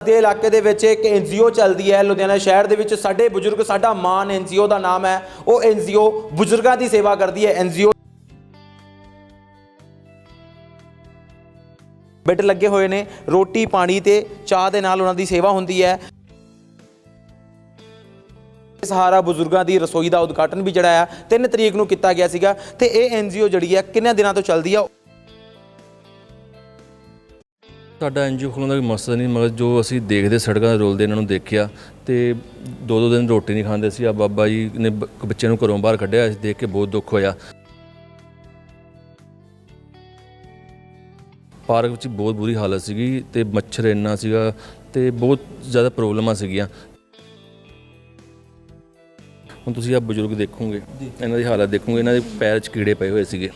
ਦੇ ਇਲਾਕੇ ਦੇ ਵਿੱਚ ਇੱਕ ਐਨਜੀਓ ਚੱਲਦੀ ਹੈ। ਲੁਧਿਆਣਾ ਸ਼ਹਿਰ ਦੇ ਵਿੱਚ ਸਾਡੇ ਬਜ਼ੁਰਗ, ਸਾਡਾ ਮਾਨ ਐਨਜੀਓ ਦਾ ਨਾਮ ਹੈ। ਉਹ ਐਨਜੀਓ ਬਜ਼ੁਰਗਾਂ ਦੀ ਸੇਵਾ ਕਰਦੀ ਹੈ। ਐਨਜੀਓ ਬੈੱਡ ਲੱਗੇ ਹੋਏ ਨੇ। ਰੋਟੀ, ਪਾਣੀ ਤੇ ਚਾਹ ਦੇ ਨਾਲ ਉਹਨਾਂ ਦੀ ਸੇਵਾ ਹੁੰਦੀ ਹੈ। ਸਹਾਰਾ ਬਜ਼ੁਰਗਾਂ ਦੀ ਰਸੋਈ ਦਾ ਉਦਘਾਟਨ ਵੀ ਜਿਹੜਾ ਆ 3 ਤਰੀਕ ਨੂੰ ਕੀਤਾ ਗਿਆ ਸੀਗਾ। ਤੇ ਇਹ ਐਨਜੀਓ ਜਿਹੜੀ ਹੈ, ਕਿੰਨੇ ਦਿਨਾਂ ਤੋਂ ਚੱਲਦੀ ਆ? ਸਾਡਾ ਐਨਜੀਓ ਖੋਲ੍ਹਣ ਦਾ ਕੋਈ ਮਕਸਦ ਨਹੀਂ ਮਗਰ ਜੋ ਅਸੀਂ ਦੇਖਦੇ ਸੜਕਾਂ ਦੇ ਰੋਲਦੇ ਇਹਨਾਂ ਨੂੰ ਦੇਖਿਆ ਤੇ ਦੋ ਦੋ ਦਿਨ ਰੋਟੀ ਨਹੀਂ ਖਾਂਦੇ ਸੀ ਆ ਬਾਬਾ ਜੀ ਨੇ ਬ- ਬੱਚਿਆਂ ਨੂੰ ਘਰੋਂ ਬਾਹਰ ਕੱਢਿਆ ਅਸੀਂ ਦੇਖ ਕੇ ਬਹੁਤ ਦੁੱਖ ਹੋਇਆ। ਪਾਰਕ ਵਿੱਚ ਬਹੁਤ ਬੁਰੀ ਹਾਲਤ ਸੀਗੀ ਤੇ ਮੱਛਰ ਇੰਨਾ ਸੀਗਾ ਤੇ ਬਹੁਤ ਜ਼ਿਆਦਾ ਪ੍ਰੋਬਲਮਾਂ ਸੀਗੀਆਂ। ਹੁਣ ਤੁਸੀਂ ਆ ਬਜ਼ੁਰਗ ਦੇਖੋਗੇ ਇਹਨਾਂ ਦੀ ਹਾਲਤ ਦੇਖੋਗੇ ਇਹਨਾਂ ਦੇ ਪੈਰ 'ਚ ਕੀੜੇ ਪਏ ਹੋਏ ਸੀਗੇ।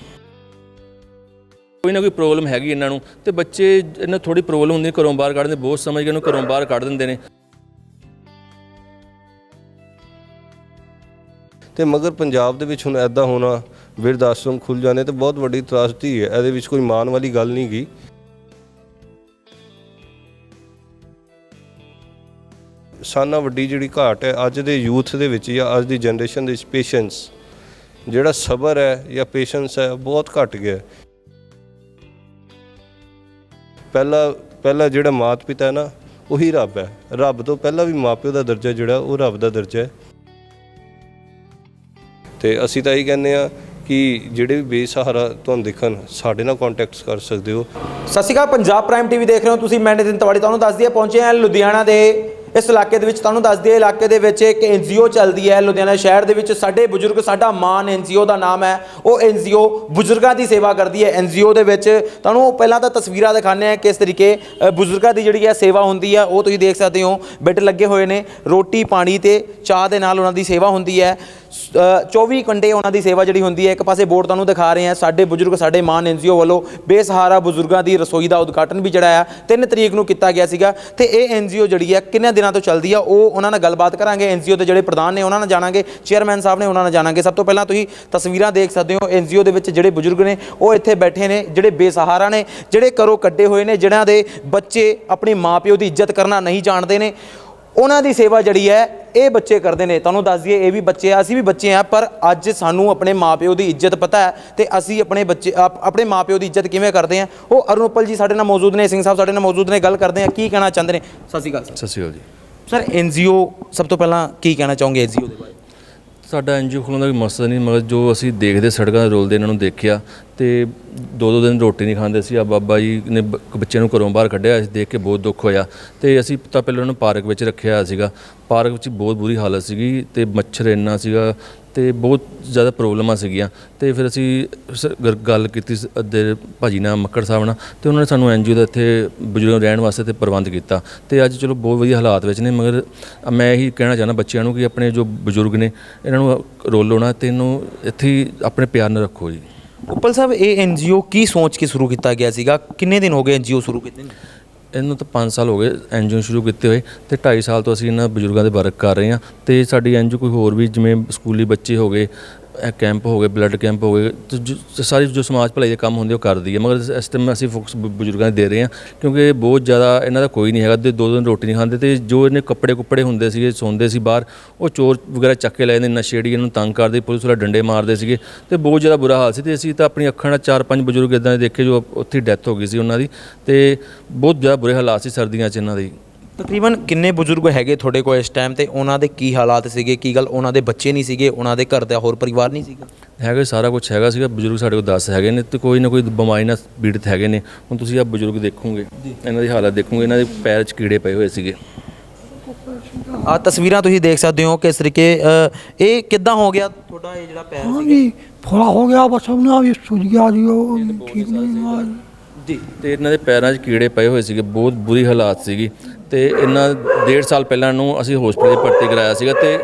ਕੋਈ ਨਾ ਕੋਈ ਪ੍ਰੋਬਲਮ ਹੈਗੀ ਇਹਨਾਂ ਨੂੰ ਤੇ ਬੱਚੇ ਇਹਨਾਂ ਥੋੜੀ ਪ੍ਰੋਬਲਮ ਹੁੰਦੀ ਹੈ, ਘਰੋਂ ਬਾਹਰ ਕੱਢਦੇ ਬਹੁਤ ਸਮਝ ਕੇ ਇਹਨੂੰ ਘਰੋਂ ਬਾਹਰ ਕੱਢ ਦਿੰਦੇ ਨੇ। ਤੇ ਮਗਰ ਪੰਜਾਬ ਦੇ ਵਿੱਚ ਹੁਣ ਐਦਾਂ ਹੋਣਾ ਬਿਰਧ ਆਸ਼ਰਮ ਖੁੱਲ ਜਾਣੇ ਤੇ ਬਹੁਤ ਵੱਡੀ ਤਰਾਸਦੀ ਹੈ ਇਹਦੇ ਵਿੱਚ ਕੋਈ ਮਾਣ ਵਾਲੀ ਗੱਲ ਨਹੀਂ ਗਈ ਸਾਨਾ ਵੱਡੀ ਜਿਹੜੀ ਘਾਟ ਹੈ ਅੱਜ ਦੇ ਯੂਥ ਦੇ ਵਿੱਚ ਜਾਂ ਅੱਜ ਦੀ ਜਨਰੇਸ਼ਨ ਦੇ ਵਿੱਚ ਪੇਸ਼ੈਂਸ ਜਿਹੜਾ ਸਬਰ ਹੈ ਜਾਂ ਪੇਸ਼ੈਂਸ ਹੈ ਬਹੁਤ ਘਟ ਗਿਆ। ਪਹਿਲਾ ਪਹਿਲਾ ਜਿਹੜਾ ਮਾਤ ਪਿਤਾ ਹੈ ਨਾ, ਉਹੀ ਰੱਬ ਹੈ। ਰੱਬ ਤੋਂ ਪਹਿਲਾਂ ਵੀ ਮਾਪਿਓ ਦਾ ਦਰਜਾ ਜਿਹੜਾ, ਉਹ ਰੱਬ ਦਾ ਦਰਜਾ ਹੈ। ਤੇ ਅਸੀਂ ਤਾਂ ਇਹ ਕਹਿੰਦੇ ਆ ਕਿ ਜਿਹੜੇ ਵੀ ਬੇਸਹਾਰਾ ਤੁਹਾਨੂੰ ਦੇਖਣ, ਸਾਡੇ ਨਾਲ ਕੰਟੈਕਟ ਕਰ ਸਕਦੇ ਹੋ। ਸਤਿ ਸ਼੍ਰੀ ਅਕਾਲ, ਪੰਜਾਬ ਪ੍ਰਾਈਮ ਟੀਵੀ ਦੇਖ ਰਹੇ ਹੋ ਤੁਸੀਂ। ਮੈਂ ਨਿਤਿਨ ਤਵਾੜੀ, ਤੁਹਾਨੂੰ ਦੱਸ ਦਈਏ ਪਹੁੰਚੇ ਹਾਂ ਲੁਧਿਆਣਾ ਦੇ ਇਸ ਇਲਾਕੇ ਦੇ ਵਿੱਚ ਤੁਹਾਨੂੰ ਦੱਸ ਦਈਏ, ਇਲਾਕੇ ਦੇ ਵਿੱਚ ਇੱਕ ਐਨਜੀਓ ਚੱਲਦੀ ਹੈ। ਲੁਧਿਆਣਾ ਸ਼ਹਿਰ ਦੇ ਵਿੱਚ ਸਾਡੇ ਬਜ਼ੁਰਗ, ਸਾਡਾ ਮਾਨ ਐਨਜੀਓ ਦਾ ਨਾਮ ਹੈ। ਉਹ ਐਨਜੀਓ ਬਜ਼ੁਰਗਾਂ ਦੀ ਸੇਵਾ ਕਰਦੀ ਹੈ। ਐਨਜੀਓ ਦੇ ਵਿੱਚ ਤੁਹਾਨੂੰ ਪਹਿਲਾਂ ਤਾਂ ਤਸਵੀਰਾਂ ਦਿਖਾਉਂਦੇ ਆ ਕਿਸ ਤਰੀਕੇ ਬਜ਼ੁਰਗਾਂ ਦੀ ਜਿਹੜੀ ਹੈ ਸੇਵਾ ਹੁੰਦੀ ਹੈ, ਉਹ ਤੁਸੀਂ ਦੇਖ ਸਕਦੇ ਹੋ। ਬੈੱਡ ਲੱਗੇ ਹੋਏ ਨੇ, ਰੋਟੀ, ਪਾਣੀ ਤੇ ਚਾਹ ਦੇ ਨਾਲ ਉਹਨਾਂ ਦੀ ਸੇਵਾ ਹੁੰਦੀ ਹੈ। ਸ- 24 ਘੰਟੇ ਉਹਨਾਂ ਦੀ ਸੇਵਾ ਜਿਹੜੀ ਹੁੰਦੀ ਹੈ, ਇੱਕ ਪਾਸੇ ਬੋਰਡ ਤੁਹਾਨੂੰ ਦਿਖਾ ਰਹੇ ਆ ਸਾਡੇ ਬਜ਼ੁਰਗ, ਸਾਡੇ ਮਾਨ ਐਨਜੀਓ ਵੱਲੋਂ ਬੇਸਹਾਰਾ ਬਜ਼ੁਰਗਾਂ ਦੀ ਰਸੋਈ ਦਾ ਉਦਘਾਟਨ ਵੀ ਜਿਹੜਾ ਆ 3 ਤਰੀਕ ਨੂੰ ਕੀਤਾ ਗਿਆ ਸੀਗਾ। ਤੇ ਇਹ ਐਨਜੀਓ ਜਿਹੜੀ ਹੈ ਕਿੰਨੇ ਦਿਨਾਂ ਤੋਂ ਚੱਲਦੀ ਆ, ਉਹ ਉਹਨਾਂ ਨਾਲ ਗੱਲਬਾਤ ਕਰਾਂਗੇ ਐਨਜੀਓ ਦੇ ਜਿਹੜੇ ਪ੍ਰਧਾਨ ਨੇ, ਉਹਨਾਂ ਨਾਲ ਜਾਣਾਂਗੇ, ਚੇਅਰਮੈਨ ਸਾਹਿਬ ਨੇ ਉਹਨਾਂ ਨਾਲ ਜਾਣਾਂਗੇ। ਸਭ ਤੋਂ ਪਹਿਲਾਂ ਤੁਸੀਂ ਤਸਵੀਰਾਂ ਦੇਖ ਸਕਦੇ ਹੋ ਐਨਜੀਓ ਦੇ ਵਿੱਚ ਜਿਹੜੇ ਬਜ਼ੁਰਗ ਨੇ, ਉਹ ਇੱਥੇ ਬੈਠੇ ਨੇ, ਜਿਹੜੇ ਬੇਸਹਾਰਾ ਨੇ, ਜਿਹੜੇ ਘਰੋਂ ਕੱਢੇ ਹੋਏ ਨੇ, ਜਿਨ੍ਹਾਂ ਦੇ ਬੱਚੇ ਆਪਣੀ ਮਾਪਿਓ ਦੀ ਇੱਜ਼ਤ ਕਰਨਾ ਨਹੀਂ ਜਾਣਦੇ ਨੇ। ਉਹਨਾਂ ਦੀ ਸੇਵਾ ਜਿਹੜੀ ਹੈ, ਇਹ ਬੱਚੇ ਕਰਦੇ ਨੇ। ਤੁਹਾਨੂੰ ਦੱਸ ਦਈਏ, ਇਹ ਵੀ ਬੱਚੇ ਆ, ਅਸੀਂ ਵੀ ਬੱਚੇ ਆ, ਪਰ ਅੱਜ ਸਾਨੂੰ ਆਪਣੇ ਮਾਪਿਓ ਦੀ ਇੱਜ਼ਤ ਪਤਾ ਹੈ ਤੇ ਅਸੀਂ ਆਪਣੇ ਬੱਚੇ, ਆਪ- ਆਪਣੇ ਮਾਪਿਓ ਦੀ ਇੱਜ਼ਤ ਕਿਵੇਂ ਕਰਦੇ ਆ ਉਹ ਅਰੁਣਪਲ ਜੀ ਸਾਡੇ ਨਾਲ ਮੌਜੂਦ ਨੇ, ਸਿੰਘ ਸਾਹਿਬ ਸਾਡੇ ਨਾਲ ਮੌਜੂਦ ਨੇ, ਗੱਲ ਕਰਦੇ ਆ ਕੀ ਕਹਿਣਾ ਚਾਹੁੰਦੇ ਨੇ? ਸਤਿ ਸ਼੍ਰੀ ਅਕਾਲ ਸਤਿ ਸ਼੍ਰੀ ਅਕਾਲ ਜੀ। ਸਰ ਐਨਜੀਓ ਸਭ ਤੋਂ ਪਹਿਲਾਂ ਕੀ ਕਹਿਣਾ ਚਾਹੋਗੇ ਐਨਜੀਓ ਦੇ ਬਾਰੇ? ਸਾਡਾ ਐਨਜੀਓ ਖੋਲ੍ਹਣ ਦਾ ਕੋਈ ਮਕਸਦ ਨਹੀਂ, ਮਗਰ ਜੋ ਅਸੀਂ ਦੇਖਦੇ ਸੜਕਾਂ ਦੇ ਰੋਲਦੇ ਇਹਨਾਂ ਨੂੰ ਦੇਖਿਆ ਤੇ ਦੋ ਦੋ ਦਿਨ ਰੋਟੀ ਨਹੀਂ ਖਾਂਦੇ ਸੀ। ਆ ਬਾਬਾ ਜੀ ਨੇ ਬ- ਬੱਚਿਆਂ ਨੂੰ ਘਰੋਂ ਬਾਹਰ ਕੱਢਿਆ। ਅਸੀਂ ਦੇਖ ਕੇ ਬਹੁਤ ਦੁੱਖ ਹੋਇਆ। ਤੇ ਅਸੀਂ ਤਾਂ ਪਹਿਲਾਂ ਉਹਨੂੰ ਪਾਰਕ ਵਿੱਚ ਰੱਖਿਆ ਹੋਇਆ ਸੀਗਾ। ਪਾਰਕ ਵਿੱਚ ਬਹੁਤ ਬੁਰੀ ਹਾਲਤ ਸੀਗੀ ਤੇ ਮੱਛਰ ਇੰਨਾ ਸੀਗਾ ਤੇ ਬਹੁਤ ਜ਼ਿਆਦਾ ਪ੍ਰੋਬਲਮਾਂ ਸੀਗੀਆਂ। ਤੇ ਫਿਰ ਅਸੀਂ ਸ- ਗਰ- ਗੱਲ ਕੀਤੀ ਸ- ਅੱਧੇ ਭਾਜੀ ਨਾਲ, ਮੱਕੜ ਸਾਹਿਬ ਨਾਲ। ਤੇ ਉਹਨਾਂ ਨੇ ਸਾਨੂੰ ਐਨਜੀਓ ਦਾ ਇੱਥੇ ਬਜ਼ੁਰਗ ਰਹਿਣ ਵਾਸਤੇ ਤੇ ਪ੍ਰਬੰਧ ਕੀਤਾ। ਤੇ ਅੱਜ ਚਲੋ ਬਹੁਤ ਵਧੀਆ ਹਾਲਾਤ ਵਿੱਚ ਨੇ, ਮਗਰ ਮੈਂ ਇਹੀ ਕਹਿਣਾ ਚਾਹੁੰਦਾ ਬੱਚਿਆਂ ਨੂੰ ਕਿ ਆਪਣੇ ਜੋ ਬਜ਼ੁਰਗ ਨੇ, ਇਹਨਾਂ ਨੂੰ ਰੋਲ ਨਾ ਤੇ ਇਹਨੂੰ ਇੱਥੇ ਹੀ ਆਪਣੇ ਪਿਆਰ ਨਾਲ ਰੱਖੋ ਜੀ। ਉੱਪਲ ਸਾਹਿਬ, ਇਹ ਐਨਜੀਓ ਕੀ ਸੋਚ ਕੇ ਸ਼ੁਰੂ ਕੀਤਾ ਗਿਆ ਸੀਗਾ? ਕਿੰਨੇ ਦਿਨ ਹੋ ਗਏ ਐਨਜੀਓ ਸ਼ੁਰੂ ਕੀਤੇ ਨੇ? ਇਹਨੂੰ ਤਾਂ 5 ਸਾਲ ਹੋ ਗਏ ਐਨਜੀਓ ਸ਼ੁਰੂ ਕੀਤੇ ਹੋਏ ਤੇ 2.5 ਸਾਲ ਤੋਂ ਅਸੀਂ ਇਹਨਾਂ ਬਜ਼ੁਰਗਾਂ ਦੇ ਵਰਕ ਕਰ ਰਹੇ ਹਾਂ ਤੇ ਸਾਡੀ ਐਨਜੀਓ ਕੋਈ ਹੋਰ ਵੀ, ਜਿਵੇਂ ਸਕੂਲੀ ਬੱਚੇ ਹੋ ਗਏ ਇਹ ਕੈਂਪ ਹੋ ਗਏ ਬਲੱਡ ਕੈਂਪ ਹੋ ਗਏ, ਤੇ ਜੋ- ਤੇ ਸਾਰੀ ਜੋ ਸਮਾਜ ਭਲਾਈ ਦੇ ਕੰਮ ਹੁੰਦੇ ਉਹ ਕਰਦੀ ਹੈ। ਮਗਰ ਇਸ- ਟਾਈਮ ਅਸੀਂ ਫੋਕਸ ਬ- ਬਜ਼ੁਰਗਾਂ ਦੇ ਦੇ ਰਹੇ ਹਾਂ, ਕਿਉਂਕਿ ਬਹੁਤ ਜ਼ਿਆਦਾ ਇਹਨਾਂ ਦਾ ਕੋਈ ਨਹੀਂ ਹੈਗਾ। ਤੇ ਦੋ ਦਿਨ ਰੋਟੀ ਨਹੀਂ ਖਾਂਦੇ ਤੇ ਜੋ ਇਹਨੇ ਕੱਪੜੇ ਕੁੱਪੜੇ ਹੁੰਦੇ ਸੀਗੇ, ਸੌਂਦੇ ਸੀ ਬਾਹਰ, ਉਹ ਚੋਰ ਵਗੈਰਾ ਚੱਕ ਕੇ ਲੈ ਜਾਂਦੇ ਨਸ਼ੇੜੀ ਇਹਨਾਂ ਨੂੰ ਤੰਗ ਕਰਦੇ, ਪੁਲਿਸ ਵਾਲਾ ਡੰਡੇ ਮਾਰਦੇ ਸੀਗੇ। ਤੇ ਬਹੁਤ ਜ਼ਿਆਦਾ ਬੁਰਾ ਹਾਲ ਸੀ ਤੇ ਅਸੀਂ ਤਾਂ ਆਪਣੀ ਅੱਖਾਂ ਨਾਲ ਚਾਰ ਪੰਜ ਬਜ਼ੁਰਗ ਇਦਾਂ ਦੇ ਦੇਖੇ ਜੋ ਉੱਥੇ ਡੈਥ ਹੋ ਗਈ ਸੀ ਉਹਨਾਂ ਦੀ। ਤੇ ਬਹੁਤ ਜ਼ਿਆਦਾ ਬੁਰੇ ਹਾਲਾਤ ਸੀ ਸਰਦੀਆਂ 'ਚ ਇਹਨਾਂ ਦੇ। ਤਕਰੀਬਨ ਕਿੰਨੇ ਬਜ਼ੁਰਗ ਹੈਗੇ ਤੁਹਾਡੇ ਕੋਲ ਇਸ ਟਾਈਮ ਤੇ ਉਹਨਾਂ ਦੇ ਕੀ ਹਾਲਾਤ ਸੀਗੇ ਕੀ ਗੱਲ ਉਹਨਾਂ ਦੇ ਬੱਚੇ ਨਹੀਂ ਸੀਗੇ ਉਹਨਾਂ ਦੇ ਘਰ ਦਾ ਹੋਰ ਪਰਿਵਾਰ ਨਹੀਂ ਸੀਗਾ ਹੈਗਾ ਸਾਰਾ ਕੁਝ ਹੈਗਾ ਸੀਗਾ ਬਜ਼ੁਰਗ ਸਾਡੇ ਕੋਲ 10 ਹੈਗੇ ਨੇ ਤੇ ਕੋਈ ਨਾ ਕੋਈ ਬਿਮਾਰੀ ਨਾਲ ਪੀੜਤ ਹੈਗੇ ਨੇ ਹੁਣ ਤੁਸੀਂ ਆ ਬਜ਼ੁਰਗ ਦੇਖੋਗੇ ਇਹਨਾਂ ਦੀ ਹਾਲਤ ਦੇਖੋਗੇ ਇਹਨਾਂ ਦੇ ਪੈਰ 'ਚ ਕੀੜੇ ਪਏ ਹੋਏ ਸੀਗੇ ਆ ਤਸਵੀਰਾਂ ਤੁਸੀਂ ਦੇਖ ਸਕਦੇ ਹੋ ਕਿਸ ਤਰੀਕੇ ਅ, ਇਹ ਕਿੱਦਾਂ ਹੋ ਗਿਆ ਤੁਹਾਡਾ ਇਹ ਜਿਹੜਾ ਪੈਰ हाँ ਸੀ जी थोड़ा हो गया बस हमने अभी सूझ गया जी वो ठीक नहीं हुआ जी। ਜੀ ਤੇ ਇਹਨਾਂ ਦੇ ਪੈਰਾਂ 'ਚ ਕੀੜੇ ਪਏ ਹੋਏ ਸੀਗੇ ਬਹੁਤ ਬੁਰੀ ਹਾਲਾਤ ਸੀਗੀ ਤੇ ਇਹਨਾਂ ਡੇਢ ਸਾਲ ਪਹਿਲਾਂ ਨੂੰ ਅਸੀਂ ਹਸਪੀਟਲ 'ਚ ਭਰਤੀ ਕਰਾਇਆ ਸੀਗਾ ਤੇ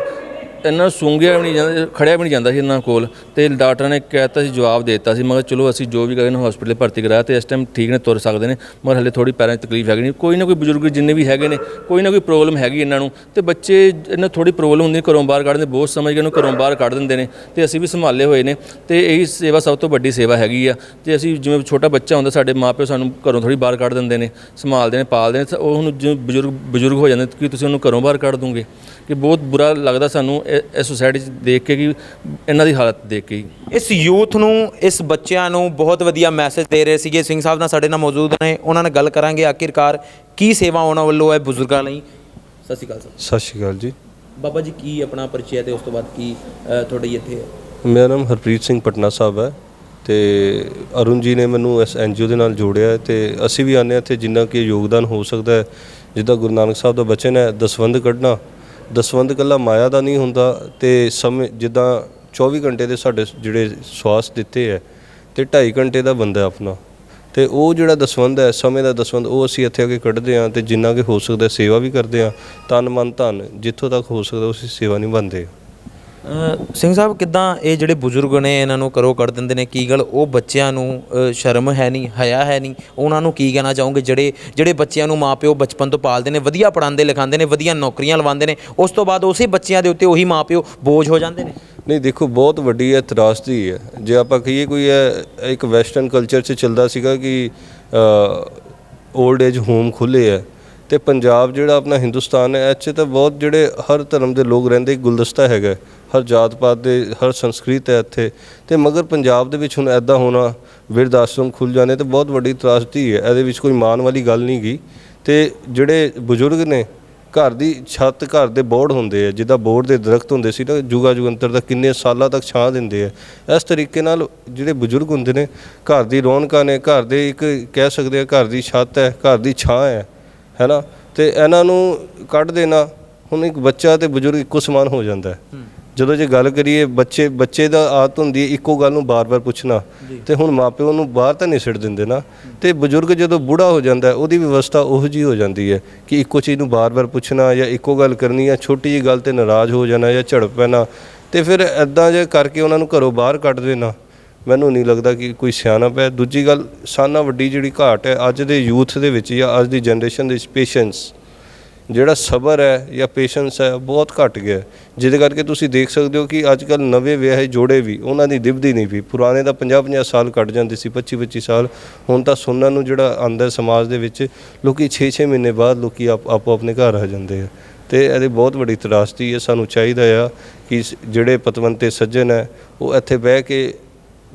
ਇਹਨਾਂ ਨੂੰ ਸੁੰਘਿਆ ਵੀ ਨਹੀਂ ਜਾਂਦਾ, ਖੜਿਆ ਵੀ ਨਹੀਂ ਜਾਂਦਾ ਸੀ ਇਹਨਾਂ ਕੋਲ। ਤੇ ਡਾਕਟਰ ਨੇ ਕਹਿਤਾ ਸੀ, ਜਵਾਬ ਦੇ ਦਿੱਤਾ ਸੀ, ਮਗਰ ਚਲੋ ਅਸੀਂ ਜੋ ਵੀ ਕਰੇ ਹਸਪੀਟਲ ਭਰਤੀ ਕਰਾਇਆ ਤੇ ਇਸ ਟਾਈਮ ਠੀਕ ਨੇ, ਤੁਰ ਸਕਦੇ ਨੇ। ਮਗਰ ਹਲੇ ਥੋੜੀ ਪੈਰਾਂ 'ਚ ਤਕਲੀਫ ਹੈਗੀ ਨਹੀਂ। ਕੋਈ ਨਾ ਕੋਈ ਬਜ਼ੁਰਗ ਜਿੰਨੇ ਵੀ ਹੈਗੇ ਨੇ, ਕੋਈ ਨਾ ਕੋਈ ਪ੍ਰੋਬਲਮ ਹੈਗੀ ਇਹਨਾਂ ਨੂੰ। ਤੇ ਬੱਚੇ ਇਹਨਾਂ ਥੋੜੀ ਪ੍ਰੋਬਲਮ ਹੁੰਦੀ ਘਰੋਂ ਬਾਹਰ ਕੱਢਦੇ ਬਹੁਤ ਸਮਝ ਕੇ ਇਹਨੂੰ ਘਰੋਂ ਬਾਹਰ ਕੱਢ ਦਿੰਦੇ ਨੇ। ਤੇ ਅਸੀਂ ਵੀ ਸੰਭਾਲੇ ਹੋਏ ਨੇ। ਤੇ ਇਹੀ ਸੇਵਾ ਸਭ ਤੋਂ ਵੱਡੀ ਸੇਵਾ ਹੈਗੀ ਆ। ਤੇ ਅਸੀਂ ਜਿਵੇਂ ਛੋਟਾ ਬੱਚਾ ਹੁੰਦਾ, ਸਾਡੇ ਮਾਪਿਓ ਸਾਨੂੰ ਘਰੋਂ ਥੋੜੀ ਬਾਹਰ ਕੱਢ ਦਿੰਦੇ ਨੇ, ਸੰਭਾਲਦੇ ਨੇ, ਪਾਲਦੇ ਨੇ। ਤਾਂ ਉਹ ਹੁਣ ਜਿਵੇਂ ਬਜ਼ੁਰਗ ਬਜ਼ੁਰਗ ਹੋ ਜਾਂਦੇ ਕਿ ਤੁਸੀਂ ਉਹਨੂੰ ਘਰੋਂ ਬਾਹਰ ਕੱਢ ਦੋਗੇ। ਕਿ ਬਹੁਤ ਬੁਰਾ ਲੱਗਦਾ ਸਾਨੂੰ ਇਹ ਇਹ ਸੋਸਾਇਟੀ 'ਚ ਦੇਖ ਕੇ ਕਿ ਇਹਨਾਂ ਦੀ ਹਾਲਤ ਦੇਖ ਕੇ ਹੀ। ਇਸ ਯੂਥ ਨੂੰ ਇਸ ਬੱਚਿਆਂ ਨੂੰ ਬਹੁਤ ਵਧੀਆ ਮੈਸੇਜ ਦੇ ਰਹੇ ਸੀਗੇ। ਸਿੰਘ ਸਾਹਿਬ ਨਾਲ ਸਾਡੇ ਨਾਲ ਮੌਜੂਦ ਨੇ ਉਹਨਾਂ ਨਾਲ ਗੱਲ ਕਰਾਂਗੇ ਆਖਿਰਕਾਰ। ਕੀ ਸੇਵਾ ਉਹਨਾਂ ਵੱਲੋਂ ਹੈ ਬਜ਼ੁਰਗਾਂ ਲਈ? ਸਤਿ ਸ਼੍ਰੀ ਅਕਾਲ ਸਰ। ਸਤਿ ਸ਼੍ਰੀ ਅਕਾਲ ਜੀ। ਬਾਬਾ ਜੀ ਕੀ ਆਪਣਾ ਪਰਿਚੈ ਤੇ ਉਸ ਤੋਂ ਬਾਅਦ ਕੀ ਅ, ਤੁਹਾਡੀ ਇੱਥੇ ਹੈ? ਮੇਰਾ ਨਾਮ ਹਰਪ੍ਰੀਤ ਸਿੰਘ ਪਟਨਾ ਸਾਹਿਬ ਹੈ ਤੇ ਅਰੁਣ ਜੀ ਨੇ ਮੈਨੂੰ ਇਸ ਐਨਜੀਓ ਦੇ ਨਾਲ ਜੋੜਿਆ ਹੈ ਤੇ ਅਸੀਂ ਵੀ ਆਨੇ ਇੱਥੇ ਜਿੰਨਾ ਕਿ ਯੋਗਦਾਨ ਹੋ ਸਕਦਾ ਹੈ। ਜਿੱਦਾਂ ਗੁਰੂ ਨਾਨਕ ਸਾਹਿਬ ਦਾ ਬਚਨ ਹੈ ਦਸਵੰਧ ਕੱਢਣਾ ਦਸਵੰਧ ਕੱਲਾ ਮਾਇਆ ਦਾ ਨਹੀਂ ਹੁੰਦਾ ਤੇ ਸਮੇਂ ਜਿੱਦਾਂ 24 ਘੰਟੇ ਦੇ ਸਾਡੇ ਜਿਹੜੇ ਸਵਾਸ ਦਿੱਤੇ ਹੈ ਤੇ 2.5 ਘੰਟੇ ਦਾ ਬੰਦਾ ਆਪਣਾ। ਤੇ ਉਹ ਜਿਹੜਾ ਦਸਵੰਧ ਹੈ ਸਮੇਂ ਦਾ ਦਸਵੰਧ, ਉਹ ਅਸੀਂ ਇੱਥੇ ਆ ਕੇ ਕੱਢਦੇ ਹਾਂ ਤੇ ਜਿੰਨਾ ਕਿ ਹੋ ਸਕਦਾ ਸੇਵਾ ਵੀ ਕਰਦੇ ਹਾਂ ਤਨ ਮਨ ਧਨ, ਜਿੱਥੋਂ ਤੱਕ ਹੋ ਸਕਦਾ ਅਸੀਂ ਸੇਵਾ ਨਿਭਾਉਂਦੇ ਹਾਂ ਸਿੰਘ ਸਾਹਿਬ, ਕਿੱਦਾਂ ਇਹ ਜਿਹੜੇ ਬਜ਼ੁਰਗ ਨੇ, ਇਹਨਾਂ ਨੂੰ ਕਰੋ ਕੱਢ ਦਿੰਦੇ ਨੇ? ਕੀ ਗੱਲ? ਉਹ ਬੱਚਿਆਂ ਨੂੰ ਸ਼ਰਮ ਹੈ ਨਹੀਂ ਹਯਾ ਹੈ ਨਹੀਂ? ਉਹਨਾਂ ਨੂੰ ਕੀ ਕਹਿਣਾ ਚਾਹੋਗੇ? ਜਿਹੜੇ ਜਿਹੜੇ ਬੱਚਿਆਂ ਨੂੰ ਮਾਪਿਓ ਬਚਪਨ ਤੋਂ ਪਾਲਦੇ ਨੇ, ਵਧੀਆ ਪੜਾਉਂਦੇ ਲਿਖਾਉਂਦੇ ਨੇ, ਵਧੀਆ ਨੌਕਰੀਆਂ ਲਵਾਉਂਦੇ ਨੇ, ਉਸ ਤੋਂ ਬਾਅਦ ਉਸੇ ਬੱਚਿਆਂ ਦੇ ਉੱਤੇ ਉਹੀ ਮਾਪਿਓ ਬੋਝ ਹੋ ਜਾਂਦੇ ਨੇ? ਨਹੀਂ, ਦੇਖੋ, ਬਹੁਤ ਵੱਡੀ ਇਹ ਤਰਾਸਦੀ ਹੈ। ਜੇ ਆਪਾਂ ਕਹੀਏ ਕੋਈ ਇਹ, ਇੱਕ ਵੈਸਟਰਨ ਕਲਚਰ 'ਚ ਚੱਲਦਾ ਸੀਗਾ ਕਿ 올ਡ ਏਜ ਹੋਮ ਖੁੱਲੇ ਹੈ ਤੇ ਪੰਜਾਬ ਜਿਹੜਾ ਆਪਣਾ ਹਿੰਦੁਸਤਾਨ ਹੈ, ਇੱਥੇ ਤਾਂ ਬਹੁਤ ਜਿਹੜੇ ਹਰ ਧਰਮ ਦੇ ਲੋਕ ਰਹਿੰਦੇ, ਗੁਲਦਸਤਾ ਹੈਗਾ ਹਰ ਜਾਤ ਪਾਤ ਦੇ, ਹਰ ਸੰਸਕ੍ਰਿਤ ਹੈ ਇੱਥੇ। ਤੇ ਮਗਰ ਪੰਜਾਬ ਦੇ ਵਿੱਚ ਹੁਣ ਐਦਾਂ ਹੋਣਾ ਵਿਰਧ ਆਸ਼ਰਮ ਖੁੱਲ ਜਾਣੇ ਤੇ ਬਹੁਤ ਵੱਡੀ ਤਰਾਸਦੀ ਹੈ। ਇਹਦੇ ਵਿੱਚ ਕੋਈ ਮਾਣ ਵਾਲੀ ਗੱਲ ਨਹੀਂ ਗਈ ਤੇ ਜਿਹੜੇ ਬਜ਼ੁਰਗ ਨੇ, ਘਰ ਦੀ ਛੱਤ ਘਰ ਦੇ ਬੋਰਡ ਹੁੰਦੇ ਆ, ਜਿੱਦਾਂ ਬੋਰਡ ਦੇ ਦਰਖਤ ਹੁੰਦੇ ਸੀ ਨਾ, ਜੁਗਾ ਜੁਗੰਤਰ ਦਾ ਕਿੰਨੇ ਸਾਲਾਂ ਤੱਕ ਛਾਂ ਦਿੰਦੇ ਆ। ਇਸ ਤਰੀਕੇ ਨਾਲ ਜਿਹੜੇ ਬਜ਼ੁਰਗ ਹੁੰਦੇ ਨੇ, ਘਰ ਦੀ ਰੌਣਕਾਂ ਨੇ, ਘਰ ਦੇ ਇੱਕ ਕਹਿ ਸਕਦੇ ਆ ਘਰ ਦੀ ਛੱਤ ਹੈ, ਘਰ ਦੀ ਛਾਂ ਹੈ, ਹੈਨਾ? ਤੇ ਇਹਨਾਂ ਨੂੰ ਕੱਢ ਦੇਣਾ, ਹੁਣ ਇੱਕ ਬੱਚਾ ਤੇ ਬਜ਼ੁਰਗ ਇੱਕੋ ਸਮਾਨ ਹੋ ਜਾਂਦਾ ਹੈ। ਜਦੋਂ ਜੇ ਗੱਲ ਕਰੀਏ ਬੱਚੇ ਬੱਚੇ ਦਾ ਆਦਤ ਹੁੰਦੀ ਹੈ ਇੱਕੋ ਗੱਲ ਨੂੰ ਬਾਰ-ਬਾਰ ਪੁੱਛਣਾ ਤੇ ਹੁਣ ਮਾਪਿਓ ਨੂੰ ਬਾਹਰ ਤਾਂ ਨਹੀਂ ਛੱਡ ਦਿੰਦੇ ਨਾ। ਤੇ ਬਜ਼ੁਰਗ ਜਦੋਂ ਬੁੜਾ ਹੋ ਜਾਂਦਾ ਉਹਦੀ ਵਿਵਸਥਾ ਉਹੋ ਜੀ ਹੋ ਜਾਂਦੀ ਹੈ ਕਿ ਇੱਕੋ ਚੀਜ਼ ਨੂੰ ਬਾਰ-ਬਾਰ ਪੁੱਛਣਾ ਜਾਂ ਇੱਕੋ ਗੱਲ ਕਰਨੀ ਜਾਂ ਛੋਟੀ ਜੀ ਗੱਲ ਤੇ ਨਾਰਾਜ਼ ਹੋ ਜਾਣਾ ਜਾਂ ਝੜਪ ਪੈਣਾ। ਤੇ ਫਿਰ ਐਦਾਂ ਜੇ ਕਰਕੇ ਉਹਨਾਂ ਨੂੰ ਘਰੋਂ ਬਾਹਰ ਕੱਢ ਦੇਣਾ ਮੈਨੂੰ ਨਹੀਂ ਲੱਗਦਾ ਕਿ ਕੋਈ ਸਿਆਣਪ ਹੈ ਦੂਜੀ ਗੱਲ ਸਾਨਾ ਵੱਡੀ ਜਿਹੜੀ ਘਾਟ ਹੈ ਅੱਜ ਦੇ ਯੂਥ ਦੇ ਵਿੱਚ ਜਾਂ ਅੱਜ ਦੀ ਜਨਰੇਸ਼ਨ ਦੇ ਵਿੱਚ ਪੇਸ਼ੈਂਸ ਜਿਹੜਾ ਸਬਰ ਹੈ ਜਾਂ ਪੇਸ਼ੈਂਸ ਹੈ ਬਹੁਤ ਘਟ ਗਿਆ ਜਿਹਦੇ ਕਰਕੇ ਤੁਸੀਂ ਦੇਖ ਸਕਦੇ ਹੋ ਕਿ ਅੱਜ ਕੱਲ ਨਵੇਂ ਵਿਆਹੇ ਜੋੜੇ ਵੀ ਉਹਨਾਂ ਦੀ ਦਿਵਦੀ ਨਹੀਂ ਵੀ। ਪੁਰਾਣੇ ਤਾਂ 50 50 ਸਾਲ ਕੱਟ ਜਾਂਦੇ ਸੀ 25 25 ਸਾਲ। ਹੁਣ ਤਾਂ ਸੁਣਨ ਨੂੰ ਜਿਹੜਾ ਆਂਦਾ ਸਮਾਜ ਦੇ ਵਿੱਚ ਲੋਕੀ 6-6 ਮਹੀਨੇ ਬਾਅਦ ਲੋਕੀ ਆਪੋ ਆਪਣੇ ਘਰ ਆ ਜਾਂਦੇ ਆ। ਤੇ ਇਹਦੀ ਬਹੁਤ ਵੱਡੀ ਤਰਾਸਦੀ ਹੈ, ਸਾਨੂੰ ਚਾਹੀਦਾ ਆ ਕਿ ਜਿਹੜੇ ਪਤਵੰਤੇ ਸੱਜਣ ਹੈ, ਉਹ ਇੱਥੇ ਬਹਿ ਕੇ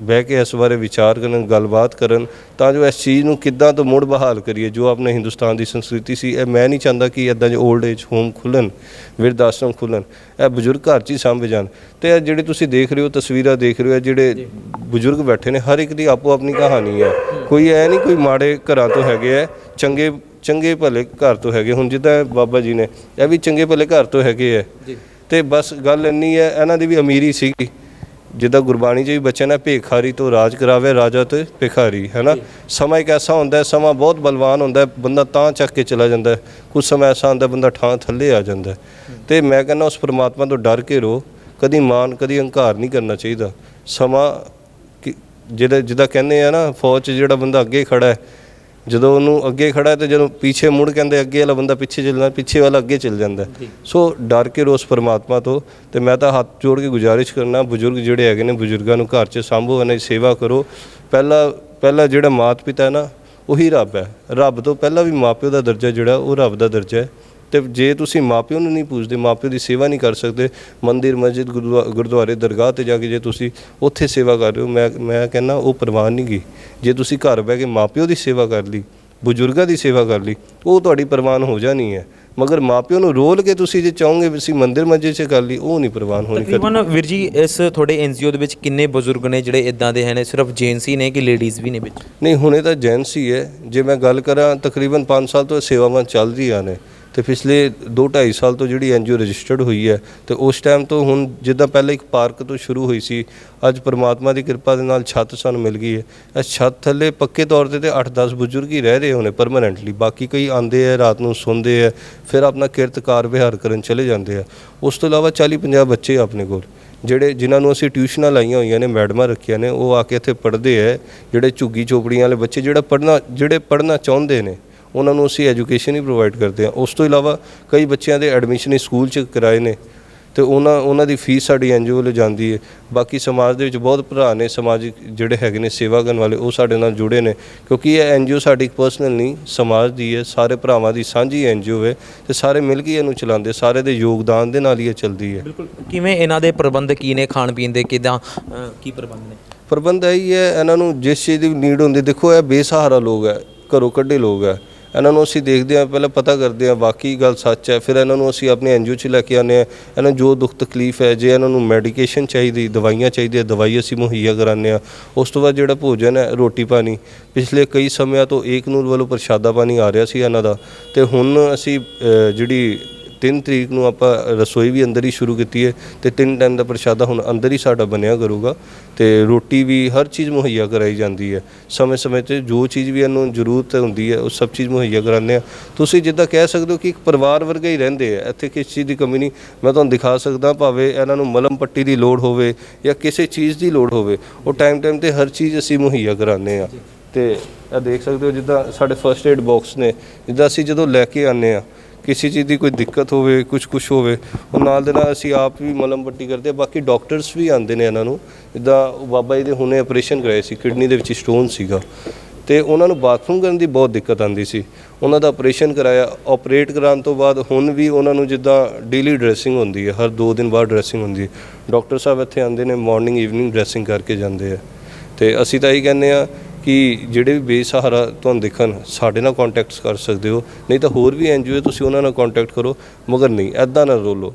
ਬਹਿ ਕੇ ਇਸ ਬਾਰੇ ਵਿਚਾਰ ਕਰਨ ਗੱਲਬਾਤ ਕਰਨ ਤਾਂ ਜੋ ਇਸ ਚੀਜ਼ ਨੂੰ ਕਿੱਦਾਂ ਤੋਂ ਮੁੜ ਬਹਾਲ ਕਰੀਏ ਜੋ ਆਪਣੇ ਹਿੰਦੁਸਤਾਨ ਦੀ ਸੰਸਕ੍ਰਿਤੀ ਸੀ। ਇਹ ਮੈਂ ਨਹੀਂ ਚਾਹੁੰਦਾ ਕਿ ਇਦਾਂ ਦੇ 올ਡ ਏਜ ਹੋਮ ਖੁੱਲਣ ਵਿਰਧ ਆਸ਼ਰਮ ਖੁੱਲਣ ਇਹ ਬਜ਼ੁਰਗ ਘਰ 'ਚ ਹੀ ਸਾਂਭੇ ਜਾਣ। ਤੇ ਇਹ ਜਿਹੜੇ ਤੁਸੀਂ ਦੇਖ ਰਹੇ ਹੋ ਤਸਵੀਰਾਂ ਦੇਖ ਰਹੇ ਹੋ ਜਿਹੜੇ ਬਜ਼ੁਰਗ ਬੈਠੇ ਨੇ ਹਰ ਇੱਕ ਦੀ ਆਪੋ ਆਪਣੀ ਕਹਾਣੀ ਹੈ। ਕੋਈ ਐ ਨਹੀਂ ਕੋਈ ਮਾੜੇ ਘਰਾਂ ਤੋਂ ਹੈਗੇ ਹੈ ਚੰਗੇ ਚੰਗੇ ਭਲੇ ਘਰ ਤੋਂ ਹੈਗੇ। ਹੁਣ ਜਿੱਦਾਂ ਬਾਬਾ ਜੀ ਨੇ ਇਹ ਵੀ ਚੰਗੇ ਭਲੇ ਘਰ ਤੋਂ ਹੈਗੇ ਹੈ ਤੇ ਬਸ ਗੱਲ ਇੰਨੀ ਹੈ ਇਹਨਾਂ ਦੀ ਵੀ ਅਮੀਰੀ ਸੀਗੀ। ਜਿੱਦਾਂ ਗੁਰਬਾਣੀ 'ਚ ਵੀ ਬਚਨ ਹੈ ਭੇਖਾਰੀ ਤੋਂ ਰਾਜ ਕਰਾਵੇ, ਰਾਜਾ ਤੇ ਭਿਖਾਰੀ ਹੈ ਨਾ ਸਮਾਂ ਇੱਕ ਐਸਾ ਹੁੰਦਾ ਹੈ, ਸਮਾਂ ਬਹੁਤ ਬਲਵਾਨ ਹੁੰਦਾ ਹੈ, ਬੰਦਾ ਤਾਂ ਚੱਕ ਕੇ ਚਲਾ ਜਾਂਦਾ ਹੈ, ਕੁਝ ਸਮਾਂ ਐਸਾ ਹੁੰਦਾ ਬੰਦਾ ਠਾਂ ਥੱਲੇ ਆ ਜਾਂਦਾ ਹੈ। ਤੇ ਮੈਂ ਕਹਿੰਦਾ ਉਸ ਪਰਮਾਤਮਾ ਤੋਂ ਡਰ ਕੇ ਰੋ, ਕਦੀ ਮਾਨ ਕਦੀ ਹੰਕਾਰ ਨਹੀਂ ਕਰਨਾ ਚਾਹੀਦਾ ਸਮਾਂ ਕਿ- ਜਿਹਦਾ ਜਿਹਦਾ ਕਹਿੰਦੇ ਆ ਨਾ, ਫੌਜ 'ਚ ਜਿਹੜਾ ਬੰਦਾ ਅੱਗੇ ਖੜਾ ਹੈ ਜਦੋਂ ਉਹਨੂੰ ਅੱਗੇ ਖੜਾ ਹੈ ਤੇ ਜਦੋਂ ਪਿੱਛੇ ਮੁੜ ਕਹਿੰਦੇ ਅੱਗੇ ਵਾਲਾ ਬੰਦਾ ਪਿੱਛੇ ਚੱਲਣਾ ਪਿੱਛੇ ਵਾਲਾ ਅੱਗੇ ਚੱਲ ਜਾਂਦਾ। ਸੋ ਡਰ ਕੇ ਰੋਸ ਪਰਮਾਤਮਾ ਤੋਂ ਤੇ ਮੈਂ ਤਾਂ ਹੱਥ ਜੋੜ ਕੇ ਗੁਜ਼ਾਰਿਸ਼ ਕਰਨਾ ਬਜ਼ੁਰਗ ਜਿਹੜੇ ਹੈਗੇ ਨੇ ਬਜ਼ੁਰਗਾਂ ਨੂੰ ਘਰ 'ਚ ਸੰਭੋ ਇਹਨਾਂ ਦੀ ਸੇਵਾ ਕਰੋ। ਪਹਿਲਾ ਪਹਿਲਾ ਜਿਹੜਾ ਮਾਤ ਪਿਤਾ ਹੈ ਨਾ ਉਹੀ ਰੱਬ ਹੈ। ਰੱਬ ਤੋਂ ਪਹਿਲਾਂ ਵੀ ਮਾਪਿਓ ਦਾ ਦਰਜਾ ਜਿਹੜਾ ਉਹ ਰੱਬ ਦਾ ਦਰਜਾ ਹੈ। ਤੇ ਜੇ ਤੁਸੀਂ ਮਾਪਿਓ ਨੂੰ ਨਹੀਂ ਪੁੱਛਦੇ ਮਾਪਿਓ ਦੀ ਸੇਵਾ ਨਹੀਂ ਕਰ ਸਕਦੇ ਮੰਦਿਰ ਮਸਜਿਦ ਗੁਰਦੁਆ- ਗੁਰਦੁਆਰੇ ਦਰਗਾਹ ਤੇ ਜਾ ਕੇ ਜੇ ਤੁਸੀਂ ਉੱਥੇ ਸੇਵਾ ਕਰ ਰਹੇ ਹੋ ਮੈਂ ਮੈਂ ਕਹਿੰਦਾ ਉਹ ਪ੍ਰਵਾਨ ਨਹੀਂ ਗਈ ਜੇ ਤੁਸੀਂ ਘਰ ਬਹਿ ਕੇ ਮਾਪਿਓ ਦੀ ਸੇਵਾ ਕਰ ਲਈ ਬਜ਼ੁਰਗਾਂ ਦੀ ਸੇਵਾ ਕਰ ਲਈ ਉਹ ਤੁਹਾਡੀ ਪ੍ਰਵਾਨ ਹੋ ਜਾਣੀ ਹੈ। ਮਗਰ ਮਾਪਿਓ ਨੂੰ ਰੋਲ ਕੇ ਤੁਸੀਂ ਜੇ ਚਾਹੋਗੇ ਵੀ ਅਸੀਂ ਮੰਦਿਰ ਮਸਜਿਦ 'ਚ ਕਰ ਲਈ ਉਹ ਨਹੀਂ ਪ੍ਰਵਾਨ ਹੋਣੀ ਤਕਰੀਬਨ ਵੀਰ ਜੀ ਇਸ ਤੁਹਾਡੇ ਐਨਜੀਓ ਦੇ ਵਿੱਚ ਕਿੰਨੇ ਬਜ਼ੁਰਗ ਨੇ ਜਿਹੜੇ ਇਦਾਂ ਦੇ ਹਨ ਸਿਰਫ ਜੇਂਟਸ ਹੀ ਨੇ ਕਿ ਲੇਡੀਜ਼ ਵੀ ਨੇ ਵਿੱਚ? ਨਹੀਂ ਹੁਣੇ ਤਾਂ ਜੈਂਟਸ ਹੀ ਹੈ। ਜੇ ਮੈਂ ਗੱਲ ਕਰਾਂ ਤਕਰੀਬਨ 5 ਸਾਲ ਤੋਂ ਸੇਵਾਵਾਂ ਚੱਲ ਰਹੀਆਂ ਨੇ। ਤੇ ਪਿਛਲੇ 2.5 ਸਾਲ ਤੋਂ ਜਿਹੜੀ ਐਨਜੀਓ ਰਜਿਸਟਰਡ ਹੋਈ ਹੈ ਤੇ ਉਸ ਟਾਈਮ ਤੋਂ ਹੁਣ ਜਿੱਦਾਂ ਪਹਿਲਾਂ ਇੱਕ ਪਾਰਕ ਤੋਂ ਸ਼ੁਰੂ ਹੋਈ ਸੀ, ਅੱਜ ਪਰਮਾਤਮਾ ਦੀ ਕਿਰਪਾ ਦੇ ਨਾਲ ਛੱਤ ਸਾਨੂੰ ਮਿਲ ਗਈ ਹੈ। ਇਸ ਛੱਤ ਥੱਲੇ ਪੱਕੇ ਤੌਰ ਤੇ ਤੇ 8-10 ਬਜ਼ੁਰਗ ਹੀ ਰਹਿ ਰਹੇ ਹੋਣੇ ਪਰਮਾਨੈਂਟਲੀ ਬਾਕੀ ਕਈ ਆਂਦੇ ਆ, ਰਾਤ ਨੂੰ ਸੌਂਦੇ ਆ, ਫਿਰ ਆਪਣਾ ਕਿਰਤਕਾਰ ਵਿਹਾਰ ਕਰਨ ਚਲੇ ਜਾਂਦੇ ਆ। ਉਸ ਤੋਂ ਇਲਾਵਾ 40-50 ਬੱਚੇ ਆਪਣੇ ਕੋਲ, ਜਿਹੜੇ ਜਿਨ੍ਹਾਂ ਨੂੰ ਅਸੀਂ ਟਿਊਸ਼ਨਾਂ ਲਾਈਆਂ ਹੋਈਆਂ ਨੇ, ਮੈਡਮਾਂ ਰੱਖੀਆਂ ਨੇ, ਉਹ ਆ ਕੇ ਇੱਥੇ ਪੜ੍ਹਦੇ ਆ, ਜਿਹੜੇ ਝੁੱਗੀ ਚੋਪੜੀਆਂ ਵਾਲੇ ਬੱਚੇ, ਜਿਹੜਾ ਪੜ੍ਹਨਾ, ਜਿਹੜੇ ਪੜ੍ਹਨਾ ਚਾਹੁੰਦੇ ਨੇ ਉਹਨਾਂ ਨੂੰ ਅਸੀਂ ਐਜੂਕੇਸ਼ਨ ਹੀ ਪ੍ਰੋਵਾਈਡ ਕਰਦੇ ਹਾਂ। ਉਸ ਤੋਂ ਇਲਾਵਾ ਕਈ ਬੱਚਿਆਂ ਦੇ ਐਡਮਿਸ਼ਨ ਹੀ ਸਕੂਲ 'ਚ ਕਰਾਏ ਨੇ ਤੇ ਉਹਨਾਂ ਉਹਨਾਂ ਦੀ ਫੀਸ ਸਾਡੀ ਐਨਜੀਓ ਵੱਲੋਂ ਜਾਂਦੀ ਹੈ। ਬਾਕੀ ਸਮਾਜ ਦੇ ਵਿੱਚ ਬਹੁਤ ਭਰਾ ਨੇ ਸਮਾਜਿਕ ਜਿਹੜੇ ਹੈਗੇ ਨੇ ਸੇਵਾ ਕਰਨ ਵਾਲੇ ਉਹ ਸਾਡੇ ਨਾਲ ਜੁੜੇ ਨੇ। ਕਿਉਂਕਿ ਇਹ ਐਨਜੀਓ ਸਾਡੀ ਪਰਸਨਲ ਨਹੀਂ ਸਮਾਜ ਦੀ ਹੈ। ਸਾਰੇ ਭਰਾਵਾਂ ਦੀ ਸਾਂਝੀ ਐਨਜੀਓ ਹੈ ਤੇ ਸਾਰੇ ਮਿਲ ਕੇ ਇਹਨੂੰ ਚਲਾਉਂਦੇ ਸਾਰੇ ਦੇ ਯੋਗਦਾਨ ਦੇ ਨਾਲ ਹੀ ਇਹ ਚੱਲਦੀ ਹੈ। ਬਿਲਕੁਲ। ਕਿਵੇਂ ਇਹਨਾਂ ਦੇ ਪ੍ਰਬੰਧ ਕੀ ਨੇ ਖਾਣ ਪੀਣ ਦੇ ਕਿਦਾਂ ਕੀ ਪ੍ਰਬੰਧ ਨੇ? ਪ੍ਰਬੰਧ ਇਹੀ ਹੈ ਇਹਨਾਂ ਨੂੰ ਜਿਸ ਚੀਜ਼ ਦੀ ਨੀਡ ਹੁੰਦੀ ਦੇਖੋ ਇਹ ਬੇਸਹਾਰਾ ਲੋਕ ਹੈ ਘਰੋਂ ਕੱਢੇ ਲੋਕ ਹੈ। ਇਹਨਾਂ ਨੂੰ ਅਸੀਂ ਦੇਖਦੇ ਹਾਂ, ਪਹਿਲਾਂ ਪਤਾ ਕਰਦੇ ਹਾਂ ਵਾਕਈ ਗੱਲ ਸੱਚ ਹੈ, ਫਿਰ ਇਹਨਾਂ ਨੂੰ ਅਸੀਂ ਆਪਣੇ ਐਨਜੀਓ 'ਚ ਲੈ ਕੇ ਆਉਂਦੇ ਹਾਂ। ਇਹਨਾਂ ਨੂੰ ਜੋ ਦੁੱਖ ਤਕਲੀਫ ਹੈ, ਜੇ ਇਹਨਾਂ ਨੂੰ ਮੈਡੀਕੇਸ਼ਨ ਚਾਹੀਦੀ, ਦਵਾਈਆਂ ਚਾਹੀਦੀਆਂ, ਦਵਾਈ ਅਸੀਂ ਮੁਹੱਈਆ ਕਰਾਉਂਦੇ ਹਾਂ। ਉਸ ਤੋਂ ਬਾਅਦ ਜਿਹੜਾ ਭੋਜਨ ਹੈ, ਰੋਟੀ ਪਾਣੀ, ਪਿਛਲੇ ਕਈ ਸਮਿਆਂ ਤੋਂ ਏਕ ਨੂਰ ਵੱਲੋਂ ਪ੍ਰਸ਼ਾਦਾ ਪਾਣੀ ਆ ਰਿਹਾ ਸੀ ਇਹਨਾਂ ਦਾ। ਤੇ ਹੁਣ ਅਸੀਂ ਜਿਹੜੀ 3 ਤਰੀਕ ਨੂੰ ਆਪਾਂ ਰਸੋਈ ਵੀ ਅੰਦਰ ਹੀ ਸ਼ੁਰੂ ਕੀਤੀ ਹੈ ਤੇ ਤਿੰਨ ਟਾਈਮ ਦਾ ਪ੍ਰਸ਼ਾਦਾ ਹੁਣ ਅੰਦਰ ਹੀ ਸਾਡਾ ਬਣਿਆ ਕਰੂਗਾ ਤੇ ਰੋਟੀ ਵੀ ਹਰ ਚੀਜ਼ ਮੁਹੱਈਆ ਕਰਾਈ ਜਾਂਦੀ ਹੈ। ਸਮੇਂ ਸਮੇਂ ਤੇ ਜੋ ਚੀਜ਼ ਵੀ ਇਹਨੂੰ ਜ਼ਰੂਰਤ ਹੁੰਦੀ ਹੈ, ਉਹ ਸਭ ਚੀਜ਼ ਮੁਹੱਈਆ ਕਰਾਉਂਦੇ ਆ ਤੁਸੀਂ ਜਿੱਦਾਂ ਕਹਿ ਸਕਦੇ ਹੋ ਕਿ ਇੱਕ ਪਰਿਵਾਰ ਵਰਗਾ ਹੀ ਰਹਿੰਦੇ ਆ, ਇੱਥੇ ਕਿਸੇ ਚੀਜ਼ ਦੀ ਕਮੀ ਨਹੀਂ। ਮੈਂ ਤੁਹਾਨੂੰ ਦਿਖਾ ਸਕਦਾ ਭਾਵੇਂ ਇਹਨਾਂ ਨੂੰ ਮਲਮ ਪੱਟੀ ਦੀ ਲੋੜ ਹੋਵੇ ਜਾਂ ਕਿਸੇ ਚੀਜ਼ ਦੀ ਲੋੜ ਹੋਵੇ, ਉਹ ਟਾਈਮ ਟਾਈਮ ਤੇ ਹਰ ਚੀਜ਼ ਅਸੀਂ ਮੁਹੱਈਆ ਕਰਾਉਂਦੇ ਆ ਤੇ ਇਹ ਦੇਖ ਸਕਦੇ ਹੋ ਜਿੱਦਾਂ ਸਾਡੇ ਫਰਸਟ ਏਡ ਬਾਕਸ ਨੇ, ਜਿੱਦਾਂ ਅਸੀਂ ਜਦੋਂ ਲੈ ਕੇ ਆਉਂਦੇ ਆ ਕਿਸੇ ਚੀਜ਼ ਦੀ ਕੋਈ ਦਿੱਕਤ ਹੋਵੇ ਕੁਝ ਕੁਝ ਹੋਵੇ, ਉਹ ਨਾਲ ਦੇ ਨਾਲ ਅਸੀਂ ਆਪ ਵੀ ਮਲਮ ਪੱਟੀ ਕਰਦੇ ਬਾਕੀ ਡਾਕਟਰਸ ਵੀ ਆਉਂਦੇ ਨੇ ਇਹਨਾਂ ਨੂੰ। ਜਿੱਦਾਂ ਬਾਬਾ ਜੀ ਦੇ ਹੁਣੇ ਆਪਰੇਸ਼ਨ ਕਰਾਏ ਸੀ ਕਿਡਨੀ ਦੇ ਵਿੱਚ ਸਟੋਨ ਸੀਗਾ। ਤੇ ਉਹਨਾਂ ਨੂੰ ਬਾਥਰੂਮ ਕਰਨ ਦੀ ਬਹੁਤ ਦਿੱਕਤ ਆਉਂਦੀ ਸੀ। ਉਹਨਾਂ ਦਾ ਆਪਰੇਸ਼ਨ ਕਰਾਇਆ ਆਪਰੇਟ ਕਰਾਉਣ ਤੋਂ ਬਾਅਦ ਹੁਣ ਵੀ ਉਹਨਾਂ ਨੂੰ ਜਿੱਦਾਂ ਡੇਲੀ ਡਰੈਸਿੰਗ ਹੁੰਦੀ ਹੈ, ਹਰ 2 ਦਿਨ ਬਾਅਦ ਡਰੈਸਿੰਗ ਹੁੰਦੀ ਹੈ। ਡਾਕਟਰ ਸਾਹਿਬ ਇੱਥੇ ਆਉਂਦੇ ਨੇ ਮਾਰਨਿੰਗ ਈਵਨਿੰਗ ਡਰੈਸਿੰਗ ਕਰਕੇ ਜਾਂਦੇ ਆ। ਤੇ ਅਸੀਂ ਤਾਂ ਇਹ ਕਹਿੰਦੇ ਆ ਕਿ ਜਿਹੜੇ ਵੀ ਬੇਸਹਾਰਾ ਤੁਹਾਨੂੰ ਦੇਖਣ, ਸਾਡੇ ਨਾਲ ਕੰਟੈਕਟ ਕਰ ਸਕਦੇ ਹੋ। ਨਹੀਂ ਤਾਂ ਹੋਰ ਵੀ ਐਨਜੀਓ ਤੁਸੀਂ ਉਹਨਾਂ ਨਾਲ ਕੰਟੈਕਟ ਕਰੋ। ਮਗਰ ਨਹੀਂ ਐਦਾਂ ਨਾ ਰੋਲੋ।